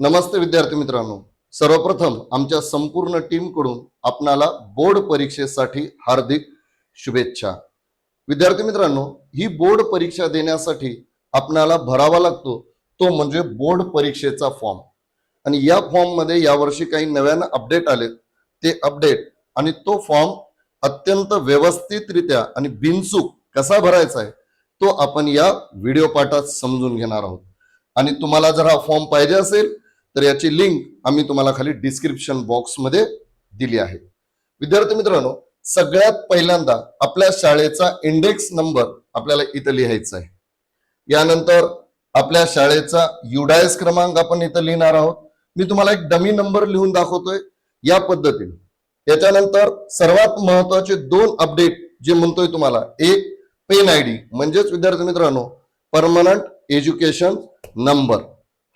नमस्ते विद्यार्थी मित्रांनो. सर्वप्रथम आमच्या संपूर्ण टीमकडून आपणाला बोर्ड परीक्षेसाठी हार्दिक शुभेच्छा. विद्यार्थी मित्रांनो ही बोर्ड परीक्षा देण्यासाठी आपणाला भरावा लागतो तो म्हणजे बोर्ड परीक्षेचा फॉर्म. आणि या फॉर्ममध्ये यावर्षी काही नव्यानं अपडेट आले ते अपडेट आणि तो फॉर्म अत्यंत व्यवस्थितरित्या आणि बिनचूक कसा भरायचा आहे तो आपण या व्हिडिओ पाठात समजून घेणार आहोत. आणि तुम्हाला जर हा फॉर्म पाहिजे असेल तर याची लिंक आम्ही तुम्हाला खाली डिस्क्रिप्शन बॉक्समध्ये दिली आहे. विद्यार्थी मित्रांनो सगळ्यात पहिल्यांदा आपल्या शाळेचा इंडेक्स नंबर आपल्याला इथं लिहायचा आहे. यानंतर आपल्या शाळेचा युडायस क्रमांक आपण इथं लिहिणार आहोत. मी तुम्हाला एक डमी नंबर लिहून दाखवतोय. या पद्धतीने. त्याच्यानंतर सर्वात महत्त्वाचे दोन अपडेट जे म्हणतोय तुम्हाला एक पेन आय डी म्हणजेच विद्यार्थी मित्रांनो परमनंट एज्युकेशन नंबर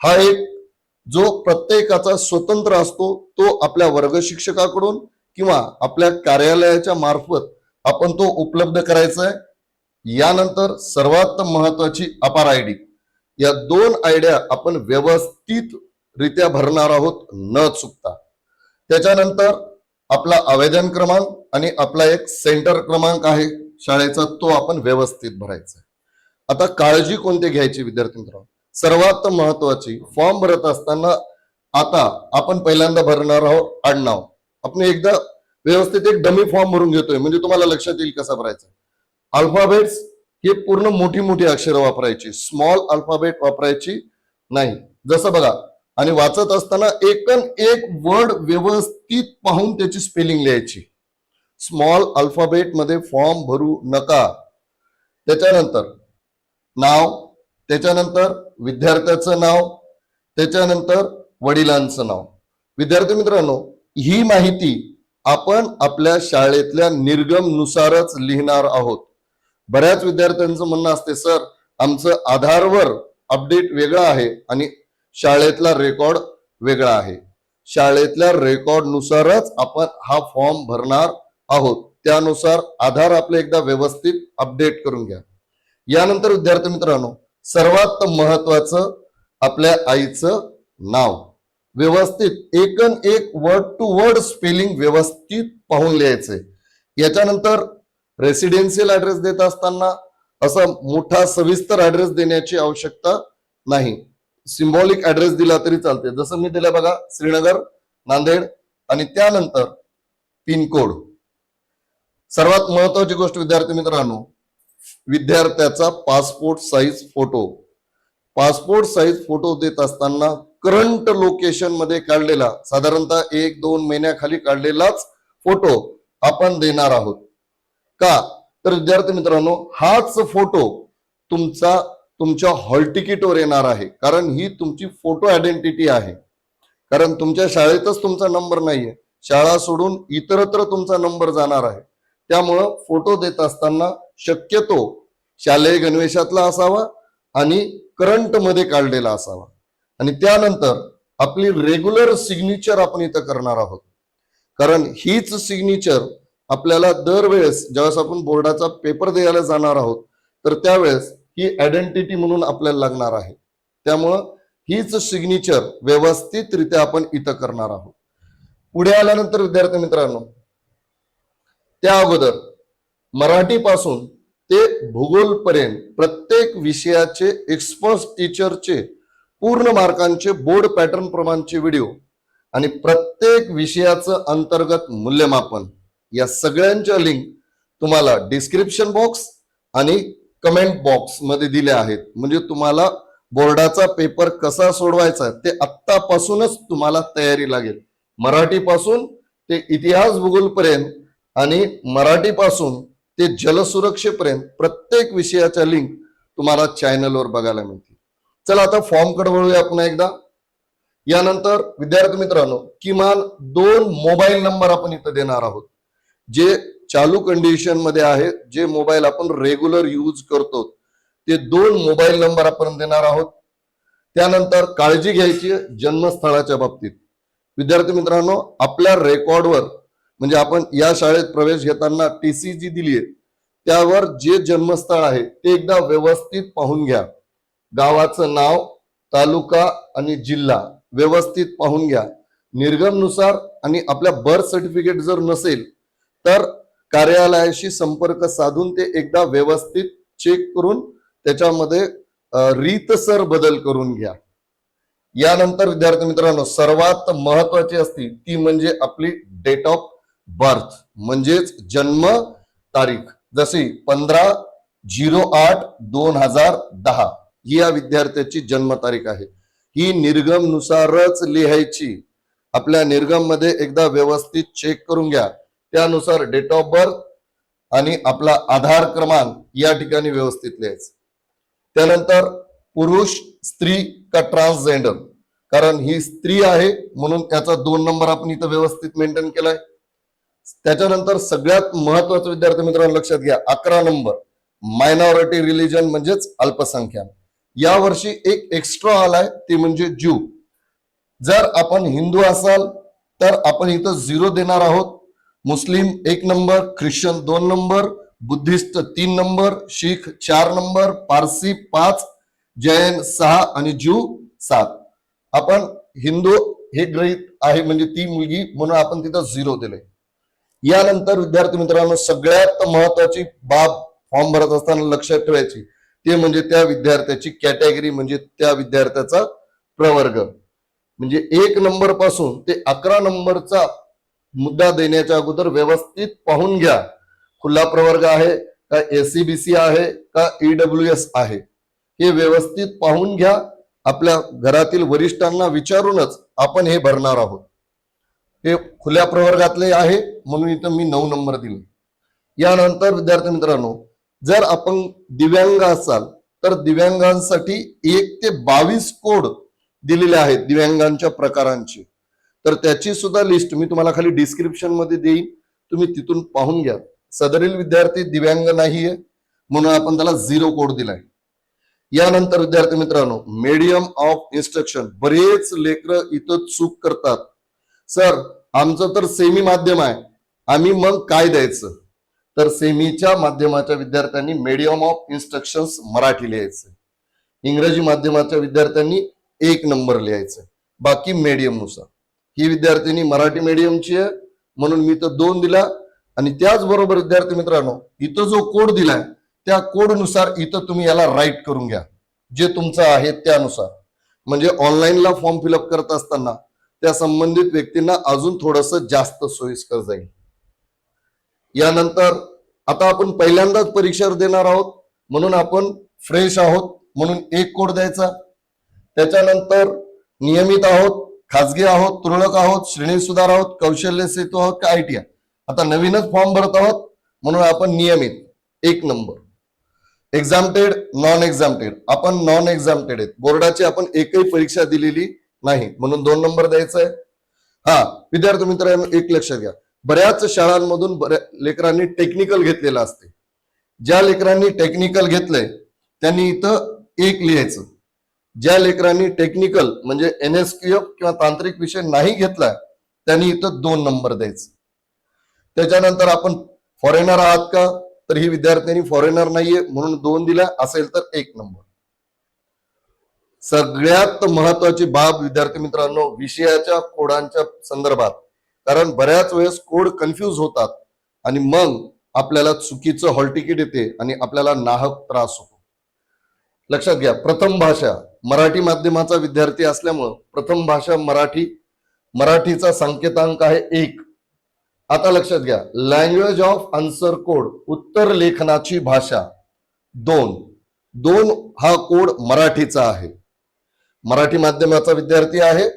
हा एक जो प्रत्येकाचा स्वतंत्र असतो तो आपल्या वर्ग शिक्षकाकडून किंवा आपल्या कार्यालयाच्या मार्फत आपण तो उपलब्ध करायचा आहे. यानंतर सर्वात महत्वाची अपार आय डी. या दोन आयडिया आपण व्यवस्थित रित्या भरणार आहोत न चुकता. त्याच्यानंतर आपला आवेदन क्रमांक आणि आपला एक सेंटर क्रमांक आहे शाळेचा तो आपण व्यवस्थित भरायचा आहे. आता काळजी कोणती घ्यायची विद्यार्थी मित्रांनो? सर्वात महत्वाची फॉर्म भरत असताना आता आपण पहिल्यांदा भरणार आहोत आडनाव. आपण एकदा व्यवस्थित एक डमी फॉर्म भरून घेतोय. म्हणजे तुम्हाला लक्षात येईल कसा भरायचा. अल्फाबेट्स हे पूर्ण मोठी मोठी अक्षरं वापरायची. स्मॉल अल्फाबेट वापरायची नाही. जसं बघा आणि वाचत असताना एकन एक वर्ड व्यवस्थित पाहून त्याची स्पेलिंग लिहायची. स्मॉल अल्फाबेटमध्ये फॉर्म भरू नका. त्याच्यानंतर नाव त्याच्यानंतर विद्यार्थ्याचं नाव त्याच्यानंतर वडिलांचं नाव. विद्यार्थी मित्रांनो ही माहिती आपण आपल्या शाळेतल्या निर्गम नुसारच लिहिणार आहोत. बऱ्याच विद्यार्थ्यांचं म्हणणं असते सर आमचं आधारवर अपडेट वेगळं आहे आणि शाळेतला रेकॉर्ड वेगळा आहे. शाळेतल्या रेकॉर्ड नुसारच आपण हा फॉर्म भरणार आहोत. त्यानुसार आधार आपले एकदा व्यवस्थित अपडेट करून घ्या. यानंतर विद्यार्थी मित्रांनो सर्वात महत्वाचं आपल्या आईचं नाव. व्यवस्थित एकन एक वर्ड टू वर्ड स्पेलिंग व्यवस्थित पाहून लिहायचंय याच्यानंतर रेसिडेन्शियल ऍड्रेस देत असताना असा मोठा सविस्तर ऍड्रेस देण्याची आवश्यकता नाही. सिम्बॉलिक ऍड्रेस दिला तरी चालते. जसं मी दिलं बघा श्रीनगर नांदेड आणि त्यानंतर पिनकोड. सर्वात महत्वाची गोष्ट विद्यार्थी मित्रांनो विद्यार्थ्याचा passport size photo passport size photo देत असताना करंट लोकेशनमध्ये काढलेला साधारणतः एक दोन महिन्याखाली काढलेलाच फोटो आपण देणार आहोत. का? तर विद्यार्थी मित्रांनो हाच फोटो तुमचा तुमच्या हॉल तिकीटवर येणार आहे. कारण ही तुमची फोटो आयडेंटिटी आहे. कारण तुमच्या शाळेतच तुमचा नंबर नाहीये. शाळा सोडून इतरत्र तुमचा नंबर जाणार आहे. त्यामुळं फोटो देत असताना शक्यतो शालेय गणवेशातला असावा आणि करंटमध्ये काढलेला असावा. आणि त्यानंतर आपली रेग्युलर सिग्नेचर आपण इथं करणार आहोत. कारण हीच सिग्नेचर आपल्याला दरवेळेस ज्यावेळेस आपण बोर्डाचा पेपर द्यायला जाणार आहोत तर त्यावेळेस ही आयडेंटिटी म्हणून आपल्याला लागणार आहे. त्यामुळं हीच सिग्नेचर व्यवस्थितरित्या आपण इथं करणार आहोत. पुढे आल्यानंतर विद्यार्थी मित्रांनो त्या अगोदर मराठीपासून ते भूगोलपर्यंत प्रत्येक विषयाचे एक्सपर्ट टीचरचे पूर्ण मार्कांचे बोर्ड पॅटर्न प्रमाणचे व्हिडिओ आणि प्रत्येक विषयाचं अंतर्गत मूल्यमापन. या सगळ्यांच्या लिंक तुम्हाला डिस्क्रिप्शन बॉक्स आणि कमेंट बॉक्समध्ये दिल्या आहेत. म्हणजे तुम्हाला बोर्डाचा पेपर कसा सोडवायचा ते आत्तापासूनच तुम्हाला तयारी लागेल. मराठीपासून ते इतिहास भूगोलपर्यंत आणि मराठीपासून ते जलसुरक्षेपर्यंत प्रत्येक विषयाच्या लिंक तुम्हाला चॅनलवर बघायला मिळतील. चला आता फॉर्मकडे वळूया पुन्हा एकदा. यानंतर विद्यार्थी मित्रांनो किमान दोन मोबाईल नंबर आपण इथं देणार आहोत. जे चालू कंडिशनमध्ये आहेत जे मोबाईल आपण रेग्युलर यूज करतो ते दोन मोबाईल नंबर आपण देणार आहोत. त्यानंतर काळजी घ्यायची जन्मस्थळाच्या बाबतीत. विद्यार्थी मित्रांनो आपल्या रेकॉर्डवर म्हणजे आपण या शाळेत प्रवेश घेताना टी सी जी दिली आहे त्यावर जे जन्मस्थळ आहे ते एकदा व्यवस्थित पाहून घ्या. गावाचं नाव तालुका आणि जिल्हा व्यवस्थित पाहून घ्या. निर्गमनुसार आणि आपल्या बर्थ सर्टिफिकेट जर नसेल तर कार्यालयाशी संपर्क साधून ते एकदा व्यवस्थित चेक करून त्याच्यामध्ये रीतसर बदल करून घ्या. यानंतर विद्यार्थी मित्रांनो सर्वात महत्वाची असती ती म्हणजे आपली डेट ऑफ बर्थ म्हणजेच जन्म तारीख. जशी पंधरा झिरो आठ दोन हजार दहा. ही या विद्यार्थ्याची जन्मतारीख आहे. ही निर्गमनुसारच लिहायची. आपल्या निर्गममध्ये एकदा व्यवस्थित चेक करून घ्या. त्यानुसार डेट ऑफ बर्थ आणि आपला आधार क्रमांक या ठिकाणी व्यवस्थित लिहायचं. त्यानंतर पुरुष स्त्री का ट्रान्सजेंडर कारण ही स्त्री आहे म्हणून त्याचा दोन नंबर आपण इथं व्यवस्थित मेंटेन केलाय. त्याच्यानंतर सगळ्यात महत्वाचं विद्यार्थी मित्रांनो लक्षात घ्या अकरा नंबर. मायनॉरिटी रिलीजन म्हणजेच अल्पसंख्याक या वर्षी एक एक्स्ट्रा आलाय ते म्हणजे ज्यू जर आपण हिंदू असाल तर आपण इथं झिरो देणार आहोत. मुस्लिम एक नंबर ख्रिश्चन दोन नंबर बुद्धिस्ट तीन नंबर शीख चार नंबर पारसी पाच जैन सहा आणि ज्यू सात. आपण हिंदू हे ग्रहित आहे म्हणजे ती मुलगी म्हणून आपण तिथं झिरो दिले यानंतर विद्यार्थी मित्रांनो सगळ्यात महत्वाची बाब फॉर्म भरत असताना लक्षात ठेवायची ते म्हणजे त्या विद्यार्थ्याची कॅटेगरी म्हणजे त्या विद्यार्थ्याचा प्रवर्ग. म्हणजे एक नंबरपासून ते अकरा नंबरचा मुद्दा देण्याच्या अगोदर व्यवस्थित पाहून घ्या. खुला प्रवर्ग आहे का एसीबीसी आहे का ईडब्ल्यू एस आहे? हे व्यवस्थित पाहून घ्या. आपल्या घरातील वरिष्ठांना विचारूनच आपण हे भरणार आहोत. हे खुल्या प्रवर्गातले आहे म्हणून इथं मी नऊ नंबर दिले. यानंतर विद्यार्थी मित्रांनो जर आपण दिव्यांग असाल तर दिव्यांगांसाठी एक ते बावीस कोड दिलेले आहेत दिव्यांगांच्या प्रकारांची. तर त्याची सुद्धा लिस्ट मी तुम्हाला खाली डिस्क्रिप्शनमध्ये देईन. तुम्ही तिथून पाहून घ्या. सदरील विद्यार्थी दिव्यांग नाहीये म्हणून आपण त्याला झिरो कोड दिलाय. यानंतर विद्यार्थी मित्रांनो मीडियम ऑफ इन्स्ट्रक्शन बरेच लेकर इथं चूक करतात. सर आमचं तर सेमी माध्यम आहे. आम्ही मग काय द्यायचं? तर सेमीच्या माध्यमाच्या विद्यार्थ्यांनी मीडियम ऑफ इन्स्ट्रक्शन मराठी लिहायचं. इंग्रजी माध्यमाच्या विद्यार्थ्यांनी एक नंबर लिहायचं. बाकी मीडियमनुसार ही विद्यार्थिनी मराठी मीडियमची आहे म्हणून मी तर दोन दिला. आणि त्याचबरोबर विद्यार्थी मित्रांनो इथं जो कोड दिलाय त्या कोडनुसार इथं तुम्ही याला राईट करून घ्या. जे तुमचं आहे त्यानुसार. म्हणजे ऑनलाईनला फॉर्म फिलअप करत असताना त्या संबंधित व्यक्तींना अजून थोडस जास्त सोयीस्कर जाईल. यानंतर आता आपण पहिल्यांदाच परीक्षा देणार आहोत म्हणून आपण फ्रेश आहोत म्हणून एक कोड द्यायचा. त्याच्यानंतर नियमित आहोत खाजगी आहोत तुरळक आहोत श्रेणी सुधार आहोत कौशल्य सेतू आहोत का आयटीआय आता नवीनच फॉर्म भरत आहोत म्हणून आपण नियमित एक नंबर. एक्झामटेड नॉन एक्झामटेड आपण नॉन एक्झामटेड आहेत. बोर्डाची आपण एकही परीक्षा दिलेली नाही म्हणून दोन नंबर द्यायचा आहे हा विद्यार्थी मित्रांनो एक लक्षात घ्या. बऱ्याच शाळांमधून बऱ्या लेकरांनी टेक्निकल घेतलेलं असते. ज्या लेकरांनी टेक्निकल घेतलंय त्यांनी इथं एक लिहायचं. ज्या लेकरांनी टेक्निकल म्हणजे एन एस किंवा तांत्रिक विषय नाही घेतलाय त्यांनी इथं दोन नंबर द्यायचं. त्याच्यानंतर आपण फॉरेनर आहात का? तर ही विद्यार्थ्यांनी फॉरेनर नाहीये म्हणून दोन दिला असेल तर एक नंबर. सगळ्यात महत्वाची बाब विद्यार्थी मित्रांनो विषयाच्या कोडांच्या संदर्भात. कारण बऱ्याच वेळेस कोड कन्फ्यूज होतात आणि मग आपल्याला चुकीचं हॉल तिकीट येते आणि आपल्याला नाहक त्रास होतो. लक्षात घ्या प्रथम भाषा मराठी माध्यमाचा विद्यार्थी असल्यामुळं प्रथम भाषा मराठी मराठीचा संकेतांक आहे एक. आता लक्षात घ्या लँग्वेज ऑफ आन्सर कोड उत्तर लेखनाची भाषा. दोन. दोन हा कोड मराठीचा आहे. मराठी माध्यमाचा विद्यार्थी आहे.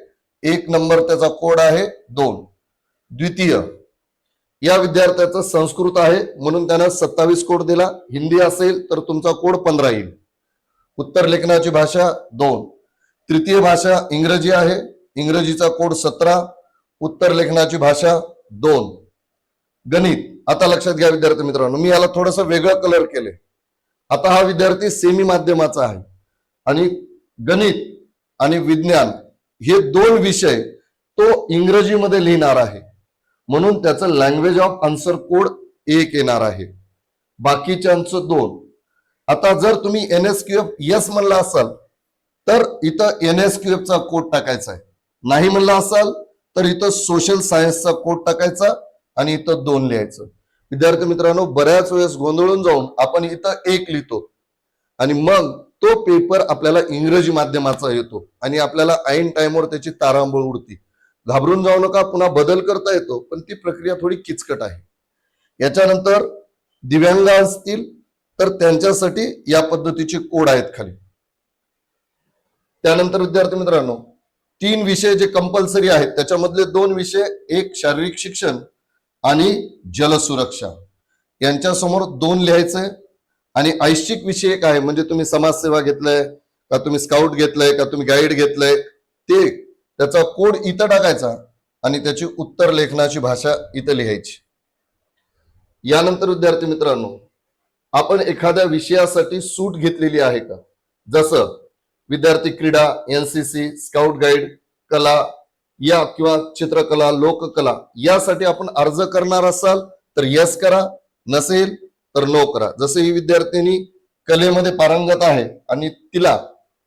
एक नंबर त्याचा कोड आहे दोन. द्वितीय या विद्यार्थ्याचं संस्कृत आहे म्हणून त्यानं सत्तावीस कोड दिला. हिंदी असेल तर तुमचा कोड पंधरा येईल. उत्तर लेखनाची भाषा दोन. तृतीय भाषा इंग्रजी आहे. इंग्रजीचा कोड सतरा. उत्तर लेखनाची भाषा दोन. गणित. आता लक्षात घ्या विद्यार्थी मित्रांनो मी याला थोडस वेगळं कलर केले आता हा विद्यार्थी सेमी माध्यमाचा आहे. आणि गणित आणि विज्ञान हे दोन विषय तो इंग्रजीमध्ये लिहिणार आहे. म्हणून त्याचं लँग्वेज ऑफ आन्सर कोड एक येणार आहे. बाकीच्यांचं दोन. आता जर तुम्ही N S Q F yes म्हणला असाल तर इथं एन एस क्यू एफचा कोड टाकायचा आहे. नाही म्हणला असाल तर इथं सोशल सायन्सचा कोड टाकायचा आणि इथं दोन लिहायचं. विद्यार्थी मित्रांनो बऱ्याच वेळेस गोंधळून जाऊन आपण इथं एक लिहितो. आणि मग तो पेपर आपल्याला इंग्रजी माध्यमाचा येतो आणि आपल्याला ऐन टाइमवर त्याची तारांबळ उडती. घाबरून जाऊ नका पुन्हा बदल करता येतो पण ती प्रक्रिया थोडी किचकट आहे. याच्यानंतर दिव्यांग असतील तर त्यांच्यासाठी या पद्धतीचे कोड आहेत खाली. त्यानंतर विद्यार्थी मित्रांनो तीन विषय जे कंपल्सरी आहेत त्याच्यामधले दोन विषय एक शारीरिक शिक्षण आणि जलसुरक्षा. यांच्यासमोर दोन लिहायचंय आणि ऐच्छिक विषय एक आहे म्हणजे तुम्ही समाजसेवा घेतलंय का तुम्ही स्काउट घेतलंय का तुम्ही गाईड घेतलंय ते त्याचा कोड इथं टाकायचा आणि त्याची उत्तर लेखनाची भाषा इथं लिहायची. यानंतर विद्यार्थी मित्रांनो आपण एखाद्या विषयासाठी सूट घेतलेली आहे का? जसं विद्यार्थी क्रीडा एनसीसी स्काउट गाईड कला या किंवा चित्रकला लोककला यासाठी आपण अर्ज करणार असाल तर यस करा नसेल तर नो करा जसं ही विद्यार्थिनी कलेमध्ये पारंगत आहे आणि तिला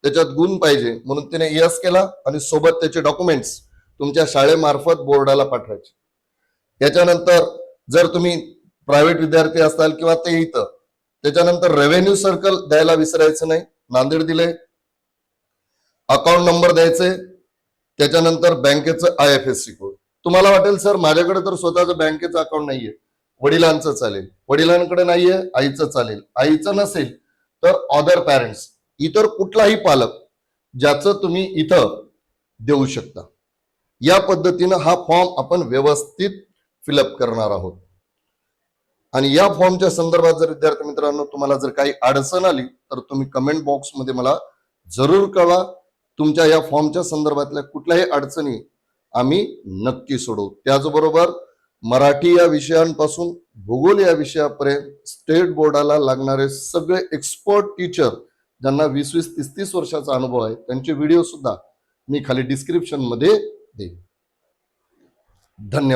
त्याच्यात गुण पाहिजे म्हणून तिने यस केला आणि सोबत त्याचे डॉक्युमेंट्स तुमच्या शाळेमार्फत बोर्डाला पाठवायचे. याच्यानंतर जर तुम्ही प्रायव्हेट विद्यार्थी असाल किंवा ते इथं त्याच्यानंतर रेव्हेन्यू सर्कल द्यायला विसरायचं नाही. नांदेड दिले अकाउंट नंबर द्यायचे. त्याच्यानंतर बँकेचं I F S C code तुम्हाला वाटेल सर माझ्याकडे तर स्वतःचं बँकेचं अकाउंट नाहीये. वडिलांचं चालेल. वडिलांकडे नाहीये आईचं चालेल. आईचं नसेल तर अदर पॅरेंट्स इतर कुठलाही पालक ज्याचं तुम्ही इथं देऊ शकता. या पद्धतीनं हा फॉर्म आपण व्यवस्थित फिलअप करणार आहोत. आणि या फॉर्मच्या संदर्भात जर विद्यार्थी मित्रांनो तुम्हाला जर काही अडचण आली तर तुम्ही कमेंट बॉक्समध्ये मला जरूर कळवा. तुमच्या या फॉर्मच्या संदर्भातल्या कुठल्याही अडचणी आम्ही नक्की सोडवू. त्याचबरोबर मराठी या विषयांपासून भूगोल या विषयापर्यंत स्टेट बोर्डाला लागणारे सगळे एक्सपर्ट टीचर ज्यांना वीस वीस तीस तीस वर्षाचा अनुभव आहे त्यांचे व्हिडिओ सुद्धा मी खाली डिस्क्रिप्शनमध्ये देईन. धन्यवाद.